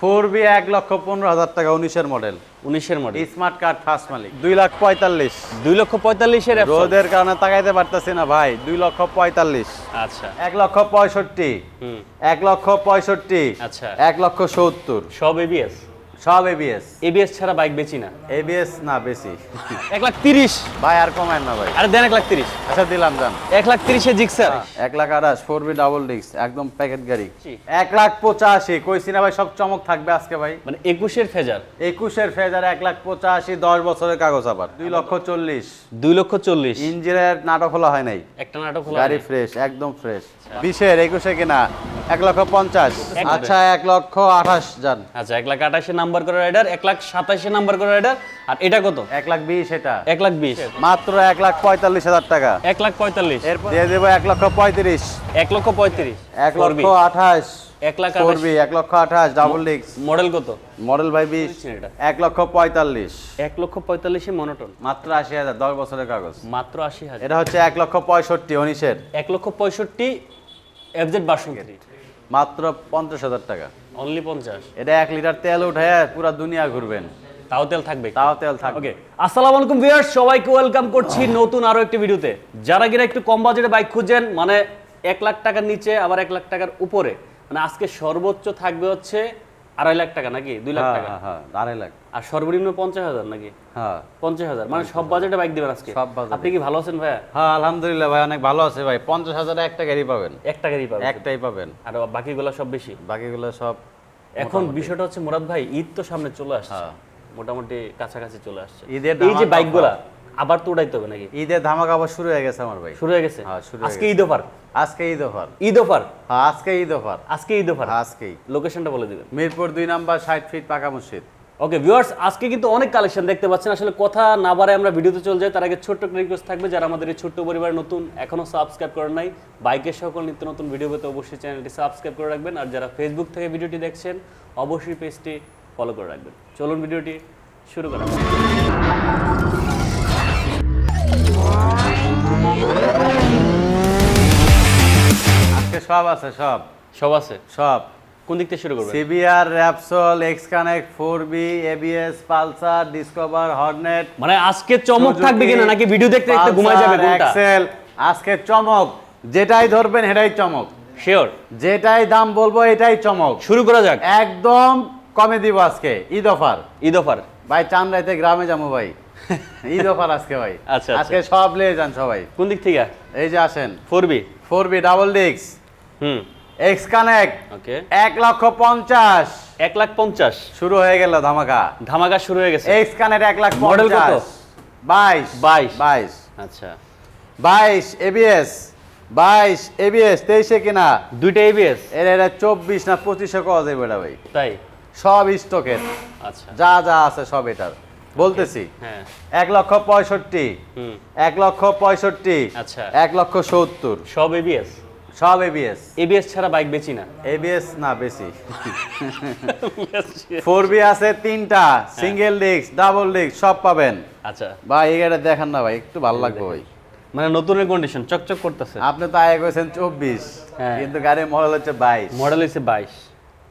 Four B এক লক্ষ পনেরো হাজার টাকা উনিশের মডেল উনিশের মডেল স্মার্ট কার্ড ফার্স্ট মালিক। দুই লাখ পঁয়তাল্লিশ। দুই লক্ষ পঁয়তাল্লিশের রোদের কারণে তাকাইতে পারতেছি না ভাই দুই লক্ষ পঁয়তাল্লিশ। আচ্ছা। এক লক্ষ পঁয়ষট্টি। এক লক্ষ পঁয়ষট্টি। আচ্ছা। এক লক্ষ সত্তর। সব এবিএস সব এবিএস এবিএস ছাড়া বাইক বেচি না। এবিএস না বেশি। এক লাখ তিরিশ। ভাই আর কমায় না ভাই। আরে দেন এক লাখ তিরিশ। আচ্ছা দিলাম যান এক লাখ তিরিশে জিক্সার। এক লাখ আঠাশ ফোর বি ডাবল ডিস্ক একদম প্যাকেট গাড়ি। এক লাখ পঁচাশি কইছি না ভাই সব চমক থাকবে আজকে ভাই। মানে একুশের ফেজার। একুশের ফেজার এক লাখ পঁচাশি দশ বছরের কাগজ আবার। দুই লক্ষ চল্লিশ। দুই লক্ষ চল্লিশ। ইঞ্জিনের নাটক খোলা হয় নাই। একটা নাটক হলো গাড়ি ফ্রেশ একদম ফ্রেশ বিশের একুশে কিনা। এক লক্ষ পঞ্চাশ। আচ্ছা এক লক্ষ আঠাশ যান আচ্ছা এক লাখ আঠাশে নাম্বার করে রাইডার এক লাখ সাতাশে নাম্বার করে রাইডার আর এটা কত? এক লাখ বিশ এটা। এক লাখ বিশ। মাত্র এক লাখ পঁয়তাল্লিশ হাজার টাকা। এক লাখ পঁয়তাল্লিশ। এরপর দিয়ে দেবো এক লক্ষ পঁয়ত্রিশ। এক লক্ষ পঁয়ত্রিশ। এক লক্ষ আঠাশ। এক লাখ ফোর আঠাশ। বি এক লক্ষ আঠাশ ডাবল ডিস্ক মডেল কত? মডেল বাই বিশ। এক লক্ষ পঁয়তাল্লিশ। এক লক্ষ পঁয়তাল্লিশে মনোটন মাত্র আশি হাজার দশ বছরের কাগজ। মাত্র আশি হাজার। এটা হচ্ছে এক লক্ষ পঁয়ষট্টি উনিশের। এক লক্ষ পঁয়ষট্টি এফজেড বাসন্তী মাত্র পঞ্চাশ হাজার টাকা। অনলি পঞ্চাশ? এটা এক লিটার তেল উঠে পুরো দুনিয়া ঘুরবেন। তাও তেল থাকবে? তাও তেল থাকবে ওকে আসসালামু আলাইকুম ভিউয়ার্স সবাইকে ওয়েলকাম করছি নতুন আরও একটি ভিডিওতে। যারা কিনা একটু কম বাজেটে বাইক খুঁজেন মানে এক লাখ টাকার নিচে আবার এক লাখ টাকার উপরে। মানে আজকে সর্বোচ্চ থাকবে হচ্ছে আড়াই লাখ টাকা নাকি? দুই লাখ হ্যাঁ টাকা? হ্যাঁ, হ্যাঁ আড়াই লাখ। আর সর্বনিম্ন পঞ্চাশ হাজার নাকি? হ্যাঁ। পঞ্চাশ হাজার। মানে সব বাজেটে বাইক দিবেন আজকে? সব budget-এ। আপনি কি ভালো আছেন ভাইয়া? হ্যাঁ আলহামদুলিল্লাহ ভাই অনেক ভালো আছে ভাই। পঞ্চাশ হাজারে একটা গাড়ি পাবেন। এক টাকারই পাবেন। একটাই পাবেন। আর বাকিগুলো সব বেশি? বাকিগুলো সব এখন বিষয়টা হচ্ছে মুরাদ ভাই ঈদ তো সামনে চলে আসছে। মোটামুটি কাছাকাছি চলে আসছে। ঈদের এই যে বাইকগুলা আবার তো উঠাইতে হবে নাকি? ঈদের ধামাক আবার শুরু হয়ে গেছে আমার ভাই। শুরু হয়ে গেছে? হ্যাঁ, শুরু আজকে ঈদ অফার আজকে ঈদ অফার ঈদ অফার? হ্যাঁ আজকে ঈদ অফার। আজকে ঈদ অফার? আজকেই। লোকেশনটা বলে দিবেন। মিরপুর দুই নাম্বার ষাট ফিট পাকা মসজিদ। ওকে ভিউয়ার্স আজকে কিন্তু অনেক কালেকশন দেখতে পাচ্ছেন। আসলে কথা না বারে আমরা ভিডিওতে চলে যাই। তার আগে ছোট্ট একটা রিকোয়েস্ট থাকবে যারা আমাদের এই ছোট্ট পরিবার নতুন এখনও সাবস্ক্রাইব করেন নাই বাইকের সকল নিত্য নতুন ভিডিও পেতে অবশ্যই চ্যানেলটি সাবস্ক্রাইব করে রাখবেন। আর যারা ফেসবুক থেকে ভিডিওটি দেখছেন অবশ্যই পেজটি ফলো করে রাখবেন। চলুন ভিডিওটি শুরু করা। আজকে সব আছে সব। সব আছে? সব। কোন দিক থেকে শুরু করবেন? CBR Repsol X connect four B ABS Pulsar Discover Hornet মানে আজকে চমক থাকবে কিনা নাকি ভিডিও দেখতে দেখতে ঘুমায় যাবে কোনটা? এক্সেল আজকে চমক। যেটাই ধরবেন সেটাই চমক। শিওর যেটাই দাম বলব এটাই চমক। শুরু করা যাক। একদম কমে দিব আজকে। ঈদ অফার। ঈদ অফার। ভাই চান রাইতে গ্রামে যাব ভাই। ঈদ অফার আজকে ভাই। আচ্ছা, আচ্ছা। আজকে সব লিয়ে যান সবাই। কোন দিক থেকে? এই যে আসেন। Four B four B double ডিক্স হুম। এক্স কানেক্ট ওকে। এক লক্ষ পঞ্চাশ। এক লাখ পঞ্চাশ। শুরু হয়ে গেল ধামাকা। ধামাকা শুরু হয়ে গেছে। এক্স কানেক্ট এক লাখ Model কত? বাইশ। বাইশ। বাইশ। আচ্ছা। বাইশ এবিএস বাইশ এবিএস তেইশে কিনা? দুইটা এবিএস এর এটা চব্বিশ না পঁচিশে কওয়া যাবে এটা ভাই। তাই? সব স্টকের আচ্ছা। যা যা আছে সব এটার। বলতেছি। হ্যাঁ। এক লক্ষ পঁয়ষট্টি। এক লক্ষ পঁয়ষট্টি। আচ্ছা। এক লক্ষ সত্তর। সব এবিএস সব এবিএস এবিএস ছাড়া বাইক বেচি না? এবিএস না বেশি ফোর বি আছে তিনটা সিঙ্গেল ডিস্ক ডাবল ডিস্ক সব পাবেন। আচ্ছা। ভাই এই গাড়ি দেখান না ভাই একটু ভালো লাগবে ভাই। মানে নতুনের কন্ডিশন চকচক করতেছে। আপনি তো আয় করেছেন চব্বিশ হ্যাঁ। কিন্তু গাড়ির মডেল হচ্ছে বাইশ। মডেল হচ্ছে বাইশ।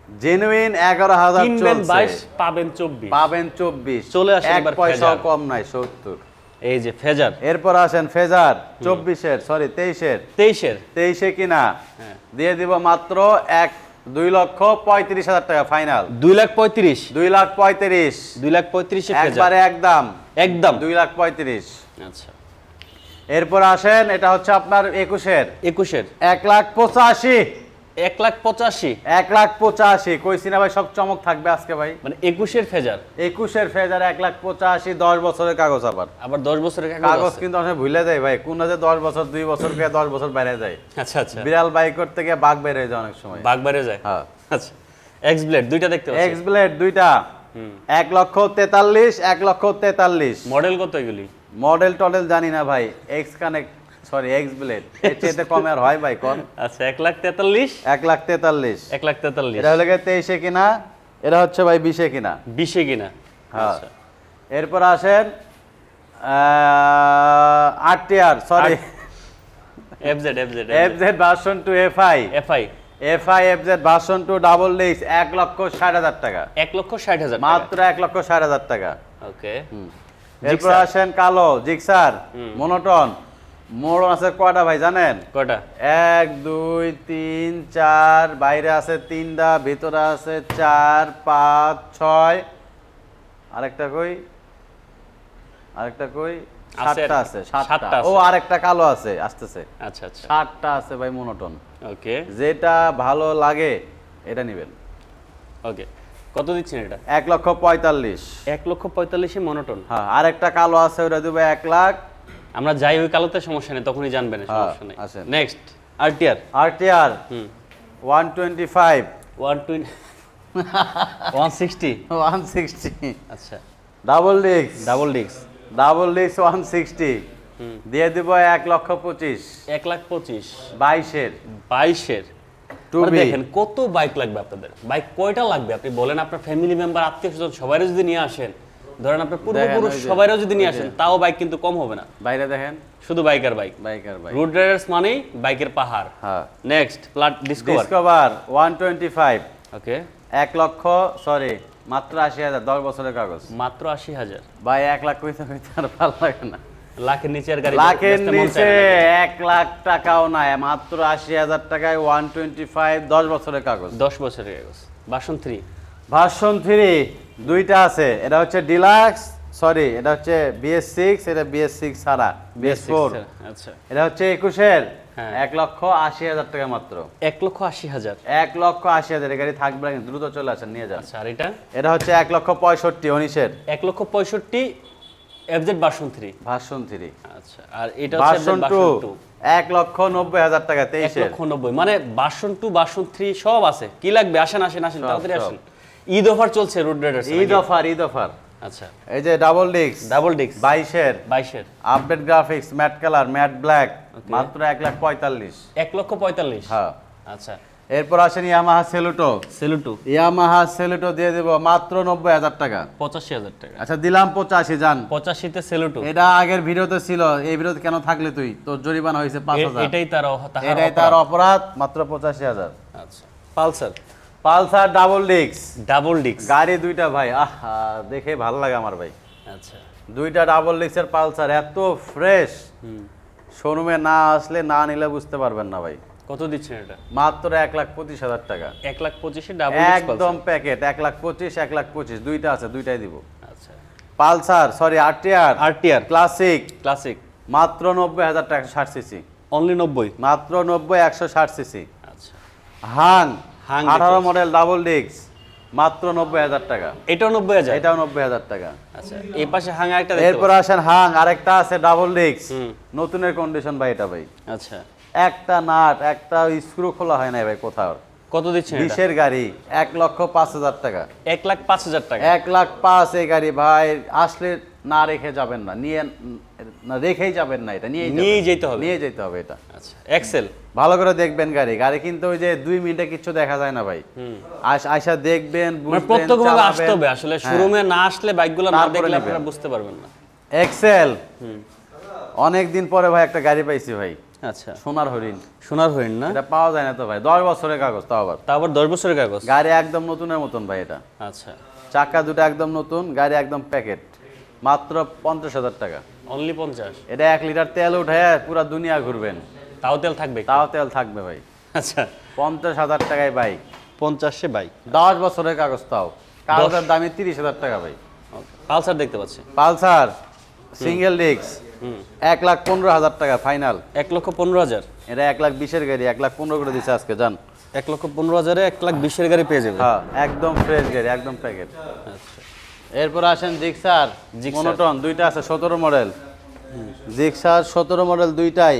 জেনুইন এগারো হাজার বাইশ পাবেন চব্বিশ। পাবেন চব্বিশ। চলে আসেন এক পয়সাও কম নাই সত্তর। এই যে ফেজার। এরপর আসেন ফেজার চব্বিশের সরি তেইশের। তেইশের? তেইশে কিনা? হ্যাঁ। দিয়ে দিব মাত্র এক দুই লক্ষ পঁয়ত্রিশ হাজার টাকা ফাইনাল দুই লাখ পঁয়ত্রিশ। দুই লাখ পঁয়ত্রিশ। দুই লাখ পঁয়ত্রিশে একবারে একদম। একদম। দুই লাখ পঁয়ত্রিশ। আচ্ছা। এরপর আসেন এটা হচ্ছে আপনার একুশের। একুশের। এক লাখ পঁচাশি। এক লাখ পঁচাশি। এক লাখ পঁচাশি। কইছি না ভাই সব চমক থাকবে আজকে ভাই। মানে একুশের ফেজার। একুশের ফেজার এক লাখ পঁচাশি দশ বছরের কাগজ আবার। আবার দশ বছরের কাগজ কিন্তু অনেক ভুলে যায় ভাই। কোন যে দশ বছর দুই বছর কে দশ বছর বাইরে যায়। আচ্ছা আচ্ছা। বিড়াল বাইক করতে গিয়ে বাঘ হয়ে যায় অনেক সময়। বাঘ বাইরে যায়? হ্যাঁ। আচ্ছা। এক্স ব্লেড দুইটা দেখতে পাচ্ছি। এক্স ব্লেড দুইটা। হুম। এক লক্ষ তেতাল্লিশ এক লক্ষ তেতাল্লিশ। মডেল কত এগুলি? মডেল টডেল জানি না ভাই। X connect sorry X blade এর চেয়ে কমে আর হয় ভাই কম। আচ্ছা এক লাখ তেতাল্লিশ? এক লাখ তেতাল্লিশ। এক লাখ তেতাল্লিশ। এটা হলে তেইশে কিনা? এটা হচ্ছে ভাই বিশে কিনা? বিশে কিনা? হ্যাঁ। আচ্ছা। এরপর আসেন আট টিয়ার sorry FZ FZ F Z version two F I FI FI F Z version two double disc এক লক্ষ ষাট হাজার টাকা। এক লক্ষ ষাট হাজার মাত্র এক লক্ষ ষাট হাজার টাকা। ওকে এরপর আসেন কালো জিক্সার মনোটন মোড়ন আছে কয়টা ভাই জানেন? কয়টা? এক দুই তিন চার বাইরে আছে তিনটা ভিতরে আছে চার পাঁচ ছয়। আরেকটা কই? আরেকটা কই? সাতটা। আছে সাতটা। ও আরেকটা কালো আছে আসতেছে। আচ্ছা আচ্ছা। সাতটা আছে ভাই মনোটন। ওকে। যেটা ভালো লাগে এটা নেবেন। ওকে। কত দিচ্ছেন এটা? এক লক্ষ পঁয়তাল্লিশ। এক লক্ষ পঁয়তাল্লিশে মনোটন। হ্যাঁ আরেকটা কালো আছে ওটা দেবো এক লাখ। আমরা যাই ওই কালোতে সমস্যা নেই তখনই জানবেন হ্যাঁ, সমস্যা নেই। নেক্সট আরটিআর আরটিআর হুম। One twenty five one twenty one sixty one sixty আচ্ছা। Double disc double disc double disc one sixty হুম। দিয়ে দিব এক লক্ষ পঁচিশ। এক লাখ পঁচিশ। বাইশের। বাইশের। দেখেন কত বাইক লাগবে আপনাদের? বাইক কয়টা লাগবে? আপনি বলেন আপনার ফ্যামিলি মেম্বার আত্মীয় স্বজন সবাই যদি নিয়ে আসেন ধরেন আপনার পূর্বপুরুষ সবাইও যদি নিয়ে আসেন তাও বাইক কিন্তু কম হবে না। বাইরে দেখেন? শুধু বাইক আর bike biker bike route riders মানেই বাইকের পাহাড়। হ্যাঁ। Next প্লাট Discover Discover one twenty five okay. এক লক্ষ সরি মাত্র আশি হাজার দশ বছরের কাগজ। মাত্র আশি হাজার। ভাই এক লাখ কইতে কইতে আর ভালো লাগে না। লাখের নিচে আর গাড়ি লাখের মন নিচে না। এক লাখ টাকাও নাই মাত্র আশি হাজার টাকায় ওয়ান টোয়েন্টি ফাইভ দশ বছরের কাগজ। দশ বছরের কাগজ। বাসন থ্রি ভার্সন থ্রি দুইটা আছে। এটা হচ্ছে ডিলাক্স সরি এটা হচ্ছে বিএস সিক্স এটা বিএস সিক্স ছাড়া বিএস ফোর। আচ্ছা। এটা হচ্ছে একুশের হ্যাঁ। এক লক্ষ আশি হাজার টাকা মাত্র। এক লক্ষ আশি হাজার। এক লক্ষ আশি হাজার গাড়ি থাকবে দ্রুত চলে আসেন নিয়ে যান। আচ্ছা আর এটা? এটা হচ্ছে এক লক্ষ পঁয়ষট্টি উনিশের। এক লক্ষ পঁয়ষট্টি এফজেড বাসন থ্রি ভার্সন থ্রি। আচ্ছা আর এটা ভার্সন টু এক লক্ষ নব্বই হাজার টাকা এক তেইশের। লক্ষ নব্বই মানে বাসন টু বাসন থ্রি সব আছে। কি লাগবে? আসেন আসেন আসেন তাড়াতাড়ি আসেন। ঈদ অফার চলছে route riders Eid offer Eid offer. আচ্ছা। এই যে ডাবল ডিস্ক ডাবল ডিস্ক। বাইশের। বাইশের। Update graphics matte colour matte black মাত্র এক লাখ পঁয়তাল্লিশ। এক লক্ষ পঁয়তাল্লিশ? হ্যাঁ। আচ্ছা। এরপর আসেন Yamaha Saluto. Saluto. Yamaha Saluto দিয়ে দেবো মাত্র নব্বই হাজার টাকা। পঁচাশি হাজার টাকা। আচ্ছা দিলাম পঁচাশি যান। পঁচাশিতে সেলুটো। এটা আগের ভিডিওতে ছিল এই ভিডিওতে কেন থাকলে তুই? তোর জরিমানা হয়েছে পাঁচ হাজার। এটাই তার এটাই তার অপরাধ মাত্র পঁচাশি হাজার। আচ্ছা। পালসার। পালসার ডাবল ডিক্স ডাবল ডিক্স গাড়ি দুইটা ভাই আহা দেখে ভালো লাগে আমার ভাই। আচ্ছা। দুইটা ডাবল ডিস্কের পালসার এত ফ্রেশ। হুম। শোরুমে না আসলে না নিলে বুঝতে পারবেন না ভাই। কত দিচ্ছেন এটা? মাত্র এক লাখ পঁচিশ হাজার টাকা। এক লাখ পঁচিশে ডাবল একদম প্যাকেট এক লাখ পঁচিশ এক লাখ পঁচিশ দুইটা আছে দুইটাই দিব। আচ্ছা। Pulsar sorry RTR RTR classic classic মাত্র নব্বই হাজার টাকা ষাট সিসি অনলি নব্বই? মাত্র নব্বই একশো ষাট সিসি আচ্ছা। হাং। আঠারো। মডেল ডাবল ডিস্ক মাত্র নব্বই হাজার টাকা। এটাও নব্বই হাজার? এটাও নব্বই হাজার টাকা। আচ্ছা এই পাশে হাঙ্গা একটা এরপর আসেন হাং আরেকটা আছে ডাবল ডিস্ক। নতুনের কন্ডিশন ভাই এটা ভাই। আচ্ছা। একটা নাট একটা স্ক্রু খোলা হয় না ভাই কোথাও। কত দিচ্ছেন এটা? বিশের গাড়ি এক লক্ষ পাঁচ হাজার টাকা। এক লাখ পাঁচ হাজার টাকা? এক লাখ পাঁচ এই গাড়ি ভাই আসলে না রেখে যাবেন না নিয়ে না রেখেই যাবেন না এটা নিয়ে নিয়েই যেতে হবে। নিয়ে যেতে হবে এটা। আচ্ছা এক্সেল ভালো করে দেখবেন গাড়ি গাড়ি কিন্তু ওই যে দুই মিনিটে কিছু দেখা যায় না ভাই। আইসা দেখবেন মানে প্রত্যক্ষভাবে আসতে হবে আসলে হ্যাঁ। শোরুমে না আসলে বাইকগুলো না দেখলে আপনারা বুঝতে পারবেন না। এক্সেল অনেক দিন পরে ভাই একটা গাড়ি পাইছি ভাই। আচ্ছা। সোনার হরিণ। সোনার হরিণ না? এটা পাওয়া যায় না তো ভাই দশ বছরের কাগজ তাও আবার। তা আবার দশ বছরের কাগজ? গাড়ি একদম নতুনের মতন ভাই এটা। আচ্ছা। চাকা দুটো একদম নতুন গাড়ি একদম প্যাকেট মাত্র পঞ্চাশ হাজার টাকা। অনলি পঞ্চাশ? এটা এক লিটার তেল উঠে পুরো দুনিয়া ঘুরবেন। তাও তেল থাকবে তাও তেল থাকবে ভাই। আচ্ছা। পঞ্চাশ হাজার টাকায় বাইক। পঞ্চাশে বাইক। দশ বছরের কাগজ তাও। কাগজের দামে তিরিশ হাজার টাকা ভাই। পালসার দেখতে পাচ্ছি। Pulsar single disc. এক লাখ পনেরো হাজার টাকা ফাইনাল। এক লক্ষ পনেরো হাজার? এটা এক লাখ বিশের গাড়ি এক লাখ পনেরো করে দিছে আজকে যান এক লক্ষ পনেরো হাজারে এক লাখ বিশের গাড়ি পেয়ে যাবে। হ্যাঁ একদম ফ্রেশ গাড়ি একদম প্যাকেট আচ্ছা। এরপর আসেন জিক্সার। মনোটন দুইটা আছে সতেরো মডেল। জিক্সার সতেরো মডেল দুইটাই।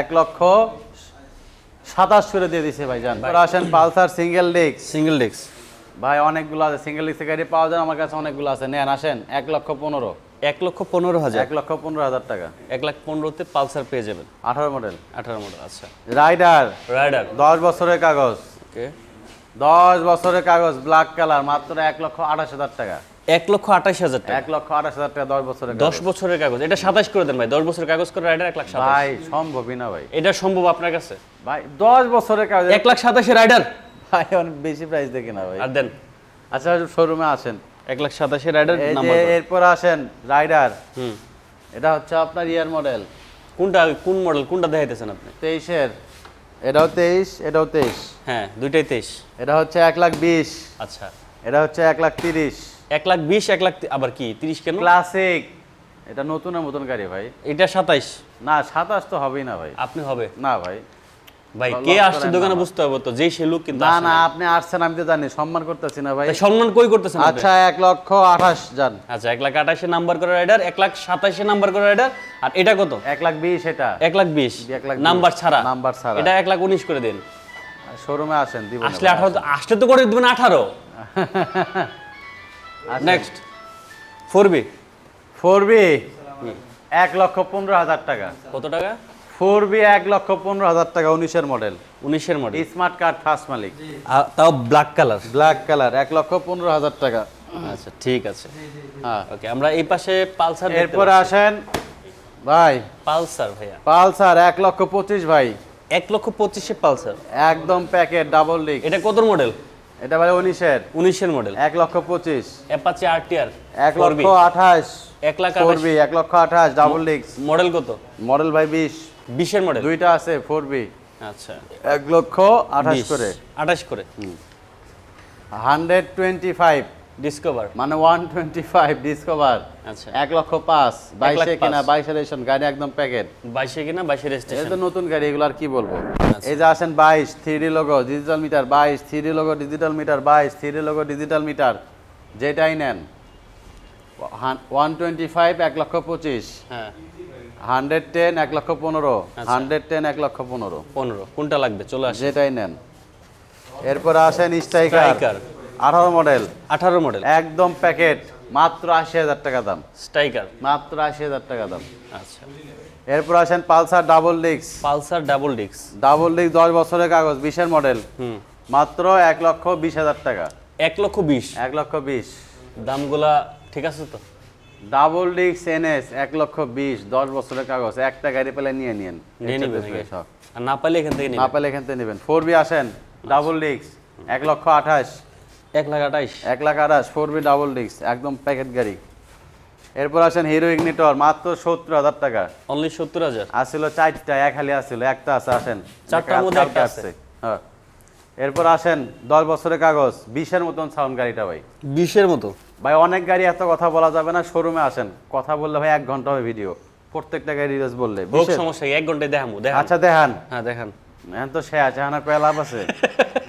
এক লক্ষ সাতাশ করে দিয়ে দিছে ভাই। যান এরপর আসেন Pulsar single disc. Single disc. ভাই অনেকগুলো আছে সিঙ্গেল ডিস্কের গাড়ি পাওয়া যায় আমার কাছে অনেকগুলো আছে। নেন আসেন এক লক্ষ পনেরো। এক লক্ষ পনেরো হাজার। এক লক্ষ পনেরো হাজার টাকা। এক লাখ পনেরোতে পালসার পেয়ে যাবেন। আঠারো মডেল। আঠারো মডেল আচ্ছা। রাইডার। রাইডার। দশ বছরের কাগজ। ওকে। দশ বছরের কাগজ ব্ল্যাক কালার মাত্র এক লক্ষ আঠাশ হাজার টাকা। এক লক্ষ আঠাশ হাজার টাকা। এক লক্ষ আঠাশ হাজার টাকা দশ বছরের দশ বছরের কাগজ। এটা সাতাশ করে দেন ভাই। দশ বছরের কাগজ করে রাইডার এক লাখ ভাই সম্ভবই না ভাই। এটা সম্ভব আপনার কাছে? ভাই দশ বছরের কাজ এক লাখ সাতাশে রাইডার ভাই অনেক বেশি প্রাইস দেখি না ভাই। আর দেন। আচ্ছা শোরুমে আসেন। এক লাখ সাতাশে রাইডার এরপর আসেন রাইডার হুম। এটা হচ্ছে আপনার ইয়ার মডেল কোনটা কোন মডেল কোনটা দেখাইতেছেন আপনি? তেইশের। এটাও তেইশ এটাও তেইশ। হ্যাঁ দুইটাই তেইশ। এটা হচ্ছে এক লাখ বিশ। আচ্ছা। এটা হচ্ছে এক লাখ তিরিশ। এক লাখ বিশ এক লাখ আবার কি তিরিশ কেন? ক্লাসিক। এটা নতুনের মতন গাড়ি ভাই। এটা সাতাইশ। না সাতাশ তো হবেই না ভাই। আপনি হবে? না ভাই। ভাই কে আসছে দোকানে বুঝতে হবে তো যেই সে লোক কিন্তু না না আপনি আসছেন আমি তো জানি সম্মান করতেছি না ভাই। সম্মান কই করতেছেন আচ্ছা এক লক্ষ আঠাশ যান। আচ্ছা এক লাখ আঠাশে নাম্বার করে রাইডার এক লাখ সাতাশে নাম্বার করে রাইডার আর এটা কত? এক লাখ বিশ এটা। এক লাখ বিশ? এক লাখ নাম্বার ছাড়া? নাম্বার ছাড়া। এটা এক লাখ উনিশ করে দিন। শোরুমে আসেন দিব আসলে আঠারো আসলে তো করে দিবেন আঠারো। Next four B four B এক লক্ষ পনেরো হাজার টাকা। কত টাকা? ফোর বি এক লক্ষ পনেরো হাজার টাকা উনিশের মডেল উনিশের মডেল স্মার্ট কার্ড ফার্স্ট মালিক। তাও ব্ল্যাক কালার ব্ল্যাক কালার এক লক্ষ পনেরো হাজার টাকা। আচ্ছা ঠিক আছে। হ্যাঁ ওকে আমরা এই পাশে পালসার এরপরে আসেন ভাই। পালসার ভাইয়া। পালসার এক লক্ষ পঁচিশ ভাই। এক লক্ষ পঁচিশে পালসার। একদম প্যাকেট ডাবল লিক এটা কত মডেল এটা ভাই উনিশের। উনিশের মডেল এক লক্ষ পঁচিশ। অ্যাপাচি আরটিআর এক লক্ষ আঠাশ। এক লাখ এক লক্ষ আঠাশ ডাবল লিক্স মডেল কত? মডেল ভাই বিশ। বিশের মডেল দুইটা আছে ফোর বি আচ্ছা। এক লক্ষ আঠাশ। করে। আঠাশ করে? Hundred twenty five. ডিসকভার মানে ওয়ান টোয়েন্টি ফাইভ ডিসকভার আচ্ছা। এক লক্ষ পাঁচ বাইশে পাঁচ। কিনা বাইশে রেশন গাড়ি একদম প্যাকেট বাইশে কিনা বাইশে এটা রেজিস্ট্রেশন? তো নতুন গাড়ি এগুলো আর কি বলব? আচ্ছা। এই যে আসেন বাইশ থ্রি লোগো ডিজিটাল মিটার বাইশ থ্রি লোগো ডিজিটাল মিটার বাইশ থ্রি লোগো ডিজিটাল মিটার যেটাই নেন। ওয়ান টোয়েন্টি ফাইভ এক লক্ষ পঁচিশ। হ্যাঁ। হান্ড্রেড টেন এক লক্ষ পনেরো। আচ্ছা। হান্ড্রেড টেন এক লক্ষ পনেরো। পনেরো। কোনটা লাগবে? চলে আসে যেটাই নেন। এরপর আসেন স্ট্রাইকার। আঠারো মডেল আঠারো মডেল একদম প্যাকেট মাত্র আশি হাজার টাকা দাম। স্ট্রাইকার মাত্র আশি হাজার টাকা দাম। আচ্ছা। এরপর আসেন পালসার ডাবল ডিক্স পালসার ডাবল ডিক্স ডাবল ডিক্স দশ বছরের কাগজ বিশের মডেল হুম। মাত্র এক লক্ষ বিশ হাজার টাকা। এক লক্ষ বিশ। এক লক্ষ বিশ। দামগুলা ঠিক আছে তো? ডাবল ডিক্স এনএস এক লক্ষ বিশ দশ বছরের কাগজ একটা গাড়ি পেলে নিয়ে নিন। না পাইলে এখান থেকে না পেলে এখান থেকে নেবেন। ফোর বি আসেন ডাবল ডিক্স এক লক্ষ আঠাশ। এক লাখ আঠাশ এক লাখ আঠাশ ফোর বি ডাবল ডিক্স একদম প্যাকেট গাড়ি। এরপর আসেন হিরো ইগনিটর মাত্র সত্তর হাজার টাকা। অনলি সত্তর হাজার? আসছিল চারটা এক হালি আসছিল একটা আছে আসেন। চারটার মধ্যে একটা আছে। হ্যাঁ। এরপর আসেন দশ বছরের কাগজ বিশের মতন সাউন্ড গাড়িটা ভাই। বিশের মতো? ভাই অনেক গাড়ি এত কথা বলা যাবে না শোরুমে আসেন। কথা বললে ভাই এক ঘণ্টা হবে ভিডিও প্রত্যেকটা গাড়ি রিলস বললে হোক সমস্যা এক ঘন্টায় দেখামু দেখান। আচ্ছা দেখান। হ্যাঁ দেখান। এখন তো শেষ এখন আর লাভ আছে?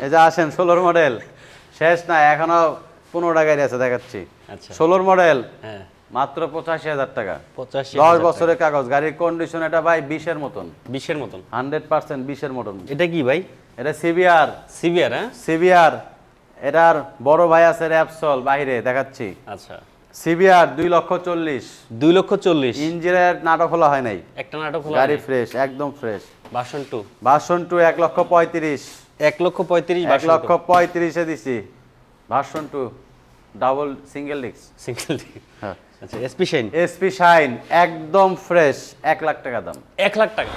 এই যে আসেন ষোলোর মডেল শেষ না এখনও পনেরোটা গাড়ি আছে দেখাচ্ছি। আচ্ছা। ষোলোর মডেল হ্যাঁ। মাত্র পঁচাশি হাজার টাকা। পঁচাশি দশ বছরের কাগজ গাড়ির কন্ডিশন এটা ভাই বিশের মতন। বিশের মতন। হান্ড্রেড পার্সেন্ট বিশের মতন। এটা কি ভাই? এটা সিবিআর সিবিআর হ্যাঁ? সিবিআর এটার বড় ভাই আছে র্যাপসল বাইরে দেখাচ্ছি। আচ্ছা। সিবিআর দুই লক্ষ চল্লিশ। দুই লক্ষ চল্লিশ। ইঞ্জিনের নাটক খোলা হয় নাই। একটা নাটক হলো গাড়ি ফ্রেশ একদম ফ্রেশ। বাসন টু। ভার্সন টু এক লক্ষ পঁয়ত্রিশ। এক লক্ষ পঁয়ত্রিশ এক বাসন লক্ষ পঁয়ত্রিশে দিছি। Version two double single disc. Single হ্যাঁ। আচ্ছা এসপি শাইন? এসপি শাইন একদম ফ্রেশ এক লাখ টাকা দাম। এক লাখ টাকা।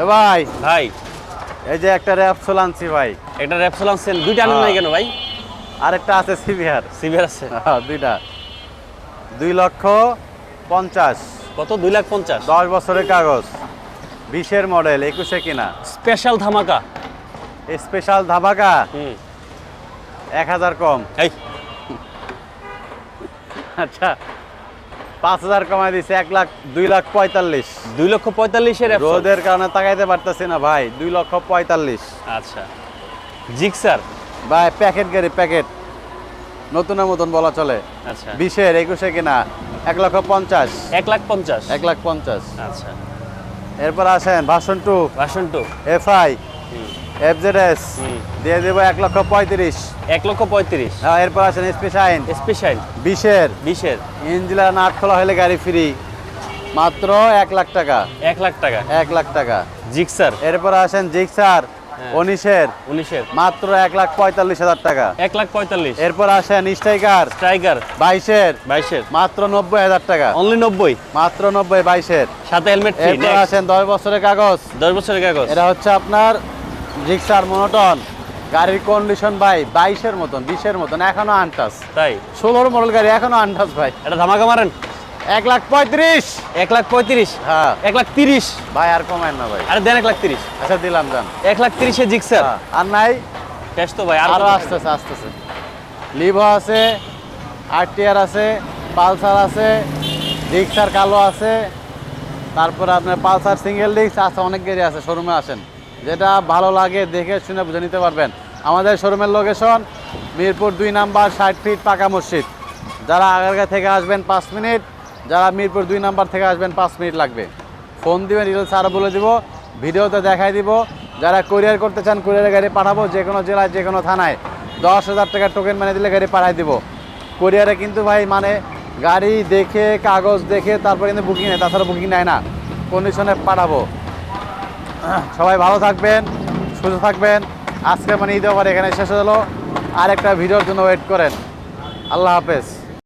এ ভাই। ভাই। এই যে একটা র্যাপসোল আনছি ভাই। একটা র্যাপসল আনছেন? দুইটা আনেন নাই কেন ভাই? আরেকটা আছে সিবিআর সিবিআর আছে? হ্যাঁ দুইটা। দুই লক্ষ পঞ্চাশ। কত? দুই লাখ পঞ্চাশ। দশ বছরের কাগজ। বিশের মডেল একুশে কিনা। স্পেশাল ধামাকা। এই স্পেশাল ধামাকা? হুম। এক হাজার কম। এই। আচ্ছা পাঁচ হাজার কমাই দিছে এক লাখ দুই লাখ পঁয়তাল্লিশ। দুই লক্ষ পঁয়তাল্লিশের রোদের কারণে তাকাইতে পারতেছি না ভাই দুই লক্ষ পঁয়তাল্লিশ। আচ্ছা। জিক্সার? ভাই প্যাকেট গাড়ি প্যাকেট। নতুনের মতন বলা চলে। আচ্ছা। বিশের একুশে কিনা? এক লক্ষ পঞ্চাশ। এক লাখ পঞ্চাশ? এক লাখ পঞ্চাশ। আচ্ছা। এরপর আসেন ভাষণ টু। বাসন two. F I F Z S হুম। দিয়ে দেবো এক লক্ষ পঁয়ত্রিশ। এক লক্ষ পঁয়ত্রিশ। হ্যাঁ এরপর আসেন এসপি শাইন স্পেশাল বিশের। বিশের। ইঞ্জিলা নাট খোলা হলে গাড়ি ফ্রি মাত্র এক লাখ টাকা। এক লাখ টাকা। এক লাখ টাকা। জিক্সার এরপর আসেন জিক্সার। উনিশের উনিশের মাত্র এক লাখ পঁয়তাল্লিশ হাজার টাকা। এক লাখ পঁয়তাল্লিশ। এরপর আসেন স্ট্রাইকার স্ট্রাইকার বাইশের। বাইশের। মাত্র নব্বই হাজার টাকা। অনলি নব্বই। মাত্র নব্বই বাইশের। সাথে হেলমেট এরপর আসেন দশ বছরের কাগজ। দশ বছরের কাগজ। এটা হচ্ছে আপনার রিক্সার মনোটন গাড়ির কন্ডিশন ভাই বাইশের মতন বিশের মতন এখনও আনটাস। তাই? ষোলোর মডেল গাড়ি এখনও আনটাস ভাই। এটা ধামাকা মারেন? এক লাখ পঁয়ত্রিশ। এক লাখ পঁয়ত্রিশ? হ্যাঁ। এক লাখ তিরিশ? ভাই আর কমায় না ভাই। আরে দেন এক লাখ তিরিশ। আচ্ছা দিলাম যান এক লাখ তিরিশে জিক্সার? হ্যাঁ, আর নাই? শেষ তো ভাই আর আরও আসতেছে আসতেছে। লিভো আছে আরটিআর আছে পালসার আছে রিক্সার কালো আছে। তারপরে আপনার পালসার সিঙ্গেল ডিস্ক আছে অনেক গাড়ি আছে শোরুমে আসেন। যেটা ভালো লাগে দেখে শুনে বুঝে নিতে পারবেন। আমাদের শোরুমের লোকেশন মিরপুর দুই নাম্বার ষাট ফিট পাকা মসজিদ। যারা আগারগা থেকে আসবেন পাঁচ মিনিট, যারা মিরপুর দুই নাম্বার থেকে আসবেন পাঁচ মিনিট লাগবে। ফোন দিবেন ডিটেলস আরও বলে দিব, ভিডিওতে দেখাই দিব। যারা কুরিয়ার করতে চান কুরিয়ারের গাড়ি পাঠাবো, যে কোনো জেলায়, যে কোনো থানায়। দশ হাজার টাকার টোকেন মানে দিলে গাড়ি পাঠাই দিব। কুরিয়ারে কিন্তু ভাই মানে গাড়ি দেখে, কাগজ দেখে, তারপরে কিন্তু বুকিং নেয়, তাছাড়া বুকিং নেয় না। কন্ডিশনে পাঠাবো। সবাই ভালো থাকবেন, সুস্থ থাকবেন। আজকে মানে ঈদ এখানে শেষ হলো। আর একটা ভিডিওর জন্য ওয়েট করেন। আল্লাহ হাফেজ।